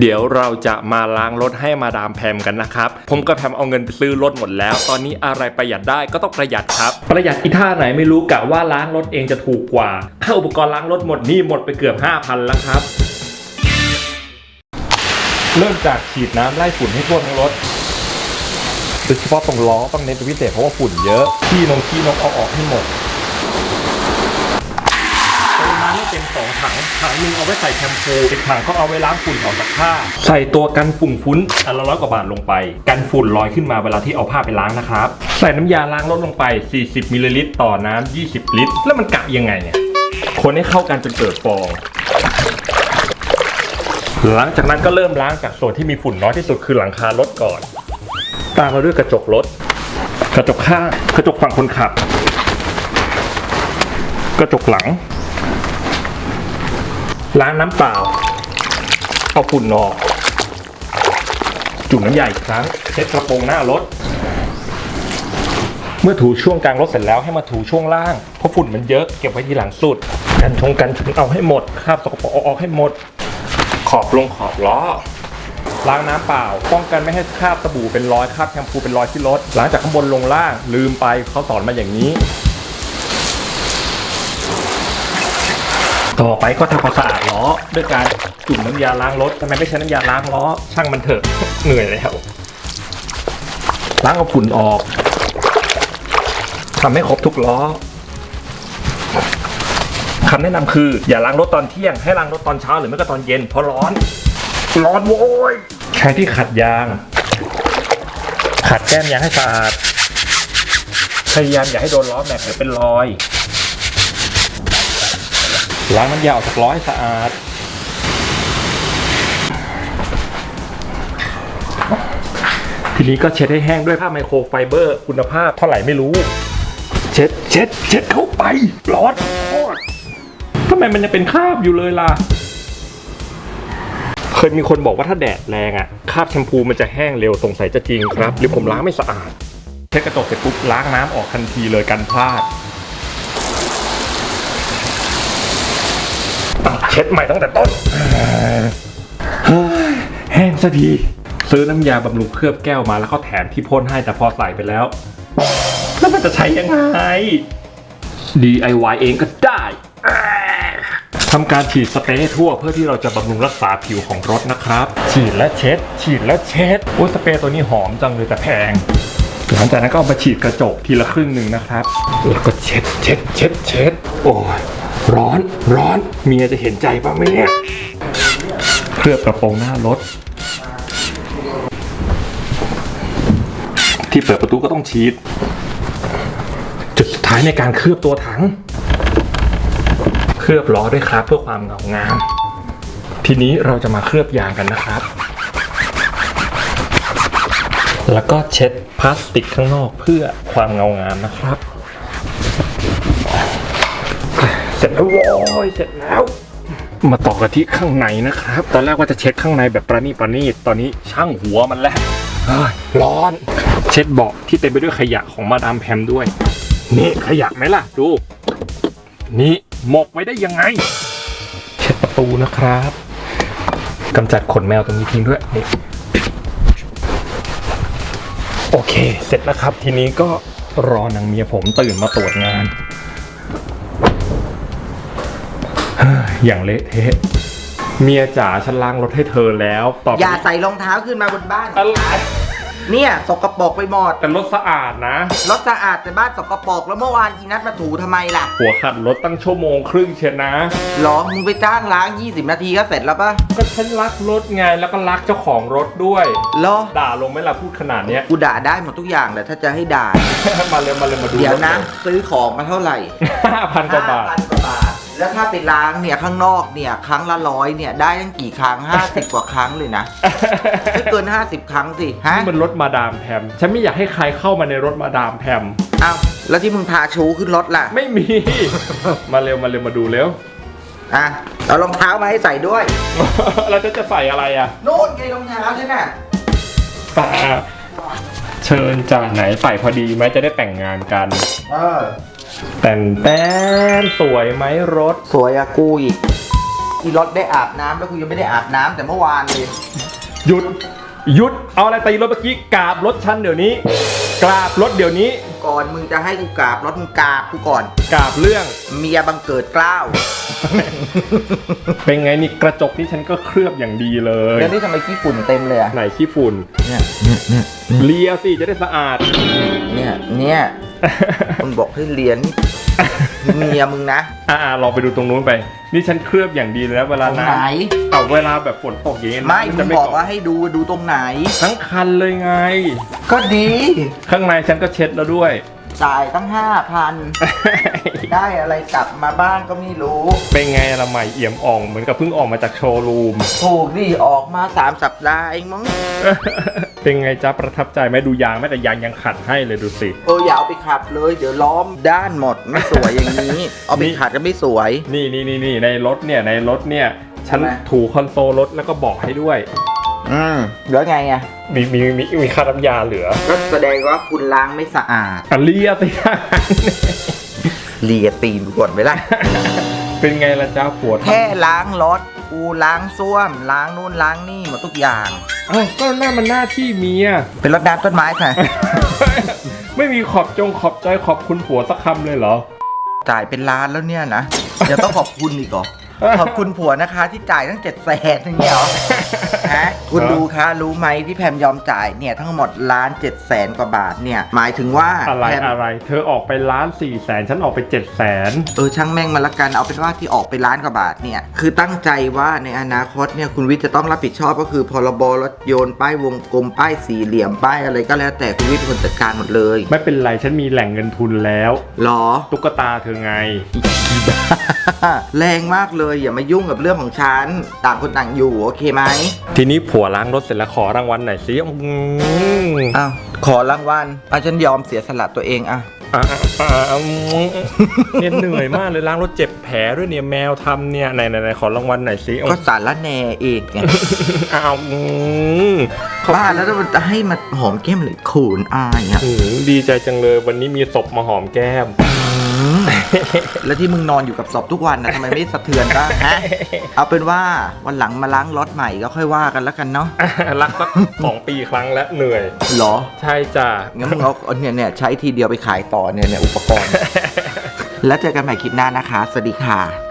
เดี๋ยวเราจะมาล้างรถให้มาดามแพมกันนะครับ ผมกับแพมเอาเงินไปซื้อรถหมดแล้ว ตอนนี้อะไรประหยัดได้ก็ต้องประหยัดครับ ประหยัดอีท่าไหนไม่รู้กะว่าล้างรถเองจะถูกกว่าค่าอุปกรณ์ล้างรถหมดนี่หมดไปเกือบ 5,000 แล้วครับ เริ่มจากฉีดน้ำไล่ฝุ่นให้ทั่วทั้งรถโดยเฉพาะตรงล้อต้องเน้นเป็นพิเศษเพราะว่าฝุ่นเยอะขี้นงขี้นกเอาออกให้หมดปริมาณนี่ เป็นสองถัง ถังหนึ่งเอาไว้ใส่แชมพูอีกถังก็เอาไว้ล้างฝุ่นออกจากผ้า ใส่ตัวกันฝุ่นฟุ้นอันละร้อยกว่าบาทลงไป กันฝุ่นลอยขึ้นมาเวลาที่เอาผ้าไปล้างนะครับ ใส่น้ำยาล้างรถลงไป 40มิลลิลิตรต่อน้ำ20 ลิตร แล้วมันกะยังไงเนี่ย คนให้เข้ากันจนเกิดฟอง หลังจากนั้นก็เริ่มล้างจากส่วนที่มีฝุ่นน้อยที่สุดคือหลังคารถก่อน ตามมาด้วยกระจกรถ กระจกข้าง กระจกฝั่งคนขับ กระจกหลัง ล้างน้ำเปล่า เอาฝุ่นออก จุ่มน้ำยาอีกครั้ง เช็ดกระโปรงหน้ารถ เมื่อถูช่วงกลางรถเสร็จแล้วให้มาถูช่วงล่าง เพราะฝุ่นมันเยอะเก็บไว้ทีหลังสุด กันชงกันชุนเอาให้หมดคราบสกปรกเอาออกให้หมด ขอบลงขอบล้อล้างน้ำเปล่า ป้องกันไม่ให้คราบสบู่เป็นรอยคราบแชมพูเป็นรอยที่รถล้างจากข้างบนลงล่าง ลืมไปเขาสอนมาอย่างนี้ ต่อไปก็ทำความสะอาดล้อด้วยการจุ่มน้ำยาล้างรถทำไมไม่ใช้น้ำยาล้างล้อช่างมันเถอะ เหนื่อยแล้วล้างเอาฝุ่นออกทำให้ครบทุกล้อคำแนะนำคือ อย่าล้างรถตอนเที่ยงให้ล้างรถตอนเช้าหรือไม่ก็ตอนเย็นเพราะร้อน ร้อนโว้ยใช้ที่ขัดยาง ขัดแก้มยางให้สะอาดพยายามอย่าให้โดนล้อแม็กหรือเป็นรอย ล้างน้ำยาออกจากล้อให้สะอาด ทีนี้ก็เช็ดให้แห้งด้วยผ้าไมโครไฟเบอร์ คุณภาพเท่าไหร่ไม่รู้ เช็ดเช็ดเช็ดเข้าไปร้อนโคตรทำไมมันยังเป็นคราบอยู่เลยล่ะ เคยมีคนบอกว่าถ้าแดดแรงอะคราบแชมพูมันจะแห้งเร็วสงสัยจะจริงครับ หรือผมล้างไม่สะอาดเช็ดกระจกเสร็จปุ๊บล้างน้ำออกทันทีเลยกันพลาดอะเช็ดใหม่ตั้งแต่ต้นเฮ้ยแห้งสักทีซื้อน้ำยาบำรุงเคลือบแก้วมาแล้วก็แถมที่พ่นให้แต่พอใส่ไปแล้ว แล้วมันจะใช้ยังไง DIY เองก็ได้ทำการฉีดสเปรย์ให้ทั่วเพื่อที่เราจะบำรุงรักษาผิวของรถนะครับ ฉีดและเช็ด ฉีดและเช็ดโอ้ยสเปรย์ตัวนี้หอมจังเลยแต่แพงหลังจากนั้นก็เอามาฉีดกระจกทีละครึ่งหนึ่งนะครับแล้วก็เช็ดเช็ดเช็ดเช็ดโอ้ย ร้อนร้อนเมียจะเห็นใจป่ะไหมเนี่ย เคลือบกระโปรงหน้ารถ ที่เปิดประตูก็ต้องฉีด จุดสุดท้ายในการเคลือบตัวถัง เคลือบล้อด้วยครับเพื่อความเงางาม ทีนี้เราจะมาเคลือบยางกันนะครับ แล้วก็เช็ดพลาสติกข้างนอกเพื่อความเงางามนะครับ เสร็จแล้วโว้ยเสร็จแล้ว มาต่อกันที่ข้างในนะครับ ตอนแรกว่าจะเช็ดข้างในแบบประณีตประณีตตอนนี้ช่างหัวมันแล้วเฮ้ยร้อน เช็ดเบาะที่เต็มไปด้วยขยะของมาดามแพมด้วย นี่ขยะไหมล่ะ ดู นี่หมกไว้ได้ยังไง เช็ดประตูนะครับกำจัดขนแมวตรงนี้ทิ้งด้วยนี่โอเค เสร็จแล้วครับ ทีนี้ก็รอนางเมียผมตื่นมาตรวจงานเฮ้ย อย่างเละเทะเมียจ๋าฉันล้างรถให้เธอแล้วตอบอย่าใส่รองเท้าขึ้นมาบนบ้าน อะไรเนี่ยสกปรกไปหมดแต่รถสะอาดนะ รถสะอาดแต่บ้านสกปรกแล้วเมื่อวานอีนัทมาถูทำไมล่ะ หัวขัดรถตั้งชั่วโมงครึ่งเชียวนะหรอมึงไปจ้างล้าง 20 นาทีก็เสร็จแล้วปะก็ฉันรักรถไงแล้วก็รักเจ้าของรถด้วยหรอด่าลงไหมล่ะพูดขนาดเนี้ยกูด่าได้หมดทุกอย่างแหละถ้าจะให้ด่า มาเลยมาเลยมาดูเดี๋ยวนะ ซื้อของมาเท่าไหร่ห้าพันกว่าบาท 5,000กว่าบาทแล้วถ้าไปล้างเนี่ยข้างนอกเนี่ยครั้งละร้อยเนี่ยได้ตั้งกี่ครั้ง 50 กว่าครั้งเลยนะไม่เกิน 50 ครั้งสิฮะนี่มันรถมาดามแพมฉันไม่อยากให้ใครเข้ามาในรถมาดามแพมอ้าวแล้วที่มึงพาชูขึ้นรถล่ะไม่มี มาเร็วมาเร็วมาดูเร็ว อะเอารองเท้ามาให้ใส่ด้วยแล้วจะจะใส่อะไรอะโน่นไงรองเท้าใช่ไหมตาเชิญจ่าไหนใส่พอดีไหมจะได้แต่งงานกัน เออ แต่นแต้นสวยไหมรถ สวยอะกูอีกกูอีรถได้อาบน้ำแล้วกูยังไม่ได้อาบน้ำแต่เมื่อวานเลย หยุด หยุด เอาอะไรตีรถเมื่อกี้กราบรถฉันเดี๋ยวนี้ กราบรถเดี๋ยวนี้ ก่อนมึงจะให้กูกราบรถมึงกราบกูก่อน กราบเรื่อง เมียบังเกิดเกล้าวเป็นไงนี่กระจกนี่ฉันก็เคลือบอย่างดีเลย แล้วนี่ทำไมขี้ฝุ่นเต็มเลยอะไหนขี้ฝุ่น เนี่ย เนี่ย เนี่ย เลียสิจะได้สะอาด เนี่ย เนี่ย มึงบอกให้เรียนเมียมึงนะ อ่าลองไปดูตรงนู้นไป นี่ฉันเคลือบอย่างดีเลยนะเวลาตรงน้ไหนำเอาเวลาแบบฝนตกอย่างเงี้ยไม่น้ำมึจะงไม่บอกเกาะว่าให้ดูดูตรงไหน ทั้งคันเลยไง ก็ดีข้างในฉันก็เช็ดแล้วด้วย จ่ายตั้งห้าพันได้อะไรกลับมาบ้างก็ไม่รู้เป็นไงละใหม่เอี่ยมอ่องเหมือนกับเพิ่งออกมาจากโชว์รูม ถูกดิออกมาสามสัปดาห์เองมั้ง เป็นไงจ๊ะประทับใจไหมดูยางแม้แต่ยางยังขัดให้เลยดูสิ เอออย่าเอาไปขับเลย เดี๋ยวล้อมด้านหมดไม่สวยอย่างนี้ เอาไปขัดก็ไม่สวย นี่นี่นี่นี่ในรถเนี่ยในรถเนี่ยฉันทำไม ถูคอนโซลรถแล้วก็บอกให้ด้วย อืมแล้วไงอะ มีมีมีมีค่าน้ำยาเหลือก็แสดงว่าคุณล้างไม่สะอาดอะเลียสิ เลียตีนก่อนไหมล่ะ เป็นไงล่ะจ้าผัวทำแค่ล้างรถ กูล้างส้วม ล้างนู่นล้างนี่หมดทุกอย่าง เอ้าก็น่ามันหน้าที่เมีย เป็นรดน้ำต้นไม้ค่ะ ไม่มีขอบจงขอบใจขอบคุณผัวสักคำเลยเหรอ จ่ายเป็นล้านแล้วเนี่ยนะยังต้องขอบคุณอีกเหรอขอบคุณผัวนะคะที่จ่ายตั้งเจ็ดแสนอย่างเงี้ยเหรอฮะ คุณดูคะรู้ไหมที่แพมยอมจ่ายเนี่ยทั้งหมดล้านเจ็ดแสนกว่าบาทเนี่ยหมายถึงว่าอะไรแพมอะไร เธอออกไปล้านสี่แสนฉันออกไปเจ็ดแสนเออช่างแม่งมาละกันเอาเป็นว่าที่ออกไปล้านกว่าบาทเนี่ยคือตั้งใจว่าในอนาคตเนี่ยคุณวิทย์จะต้องรับผิดชอบก็คือพรบรถยนต์ป้ายวงกลมป้ายสี่เหลี่ยมป้ายอะไรก็แล้วแต่คุณวิทย์เป็นคนจัดการหมดเลย ไม่เป็นไรฉันมีแหล่งเงินทุนแล้วหรอตุ๊กตาเธอไงแรงมากเลยอย่ามายุ่งกับเรื่องของฉันต่างคนต่างอยู่โอเคไหมทีนี้ผัวล้างรถเสร็จแล้วขอรางวัลหน่อยสิอืมอ้าวขอรางวัลอะฉันยอมเสียสละตัวเองอะอะอะอะอืมเนี่ยเหนื่อยมากเลยล้างรถเจ็บแผลด้วยเนี่ยแมวทำเนี่ยไหนไหนไหนขอรางวัลหน่อยสิก็สารละแหนเอกไง อ้าวอืมบ้าแล้วจะให้มาหอมแก้มเลยขูนอายอะ อืมดีใจจังเลยวันนี้มีศพมาหอมแก้มอืม แล้วที่มึงนอนอยู่กับศพทุกวันนะทำไมไม่สะเทือนบ้างฮะเอาเป็นว่าวันหลังมาล้างรถใหม่ก็ค่อยว่ากันแล้วกันเนาะรักสักสองปีครั้งและเหนื่อยเหรอ ใช่จ้ะงั้นมึงเอาเอาเนี่ยเนี่ยใช้ทีเดียวไปขายต่อเนี่ยเนี่ยอุปกรณ์ แล้วเจอกันใหม่คลิปหน้านะคะ สวัสดีค่ะ